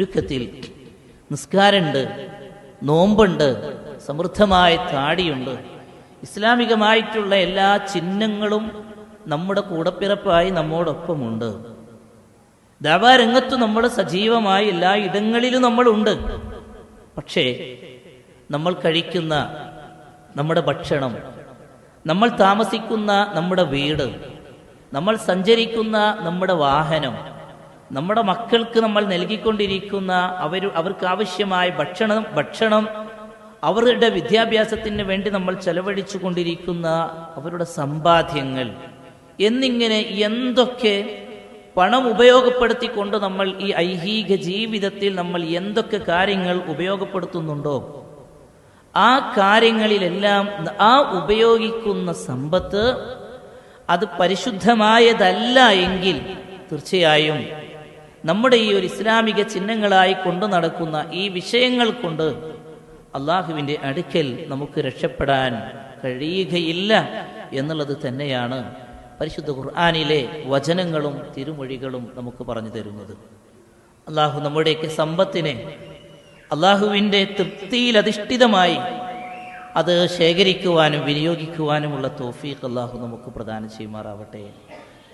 ചുരുക്കത്തിൽ നിസ്കാരമുണ്ട് നോമ്പുണ്ട് സമൃദ്ധമായ താടിയുണ്ട്. ഇസ്ലാമികമായിട്ടുള്ള എല്ലാ ചിഹ്നങ്ങളും നമ്മുടെ കൂടപ്പിറപ്പായി നമ്മോടൊപ്പമുണ്ട്. ദാവാരംഗത്ത് നമ്മൾ സജീവമായി എല്ലാ ഇടങ്ങളിലും നമ്മളുണ്ട്. പക്ഷേ നമ്മൾ കഴിക്കുന്ന നമ്മുടെ ഭക്ഷണം നമ്മൾ താമസിക്കുന്ന നമ്മുടെ വീട് നമ്മൾ സഞ്ചരിക്കുന്ന നമ്മുടെ വാഹനം നമ്മുടെ മക്കൾക്ക് നമ്മൾ നൽകിക്കൊണ്ടിരിക്കുന്ന അവർ അവർക്ക് ആവശ്യമായ ഭക്ഷണം ഭക്ഷണം അവരുടെ വിദ്യാഭ്യാസത്തിന് വേണ്ടി നമ്മൾ ചെലവഴിച്ചു കൊണ്ടിരിക്കുന്ന അവരുടെ സമ്പാദ്യങ്ങൾ എന്നിങ്ങനെ എന്തൊക്കെ പണം ഉപയോഗപ്പെടുത്തിക്കൊണ്ട് നമ്മൾ ഈ ഐഹിക ജീവിതത്തിൽ നമ്മൾ എന്തൊക്കെ കാര്യങ്ങൾ ഉപയോഗപ്പെടുത്തുന്നുണ്ടോ ആ കാര്യങ്ങളിലെല്ലാം ആ ഉപയോഗിക്കുന്ന സമ്പത്ത് അത് പരിശുദ്ധമായതല്ല എങ്കിൽ തീർച്ചയായും നമ്മുടെ ഈ ഒരു ഇസ്ലാമിക ചിഹ്നങ്ങളായി കൊണ്ടു നടക്കുന്ന ഈ വിഷയങ്ങൾ കൊണ്ട് അള്ളാഹുവിന്റെ അടുക്കൽ നമുക്ക് രക്ഷപ്പെടാൻ കഴിയുകയില്ല എന്നുള്ളത് തന്നെയാണ് പരിശുദ്ധ ഖുർആാനിലെ വചനങ്ങളും തിരുമൊഴികളും നമുക്ക് പറഞ്ഞു തരുന്നത്. അള്ളാഹു നമ്മുടെയൊക്കെ സമ്പത്തിനെ അള്ളാഹുവിന്റെ തൃപ്തിയിലധിഷ്ഠിതമായി അത് ശേഖരിക്കുവാനും വിനിയോഗിക്കുവാനുമുള്ള തോഫീഖ് അള്ളാഹു നമുക്ക് പ്രദാനം ചെയ്യുമാറാവട്ടെ.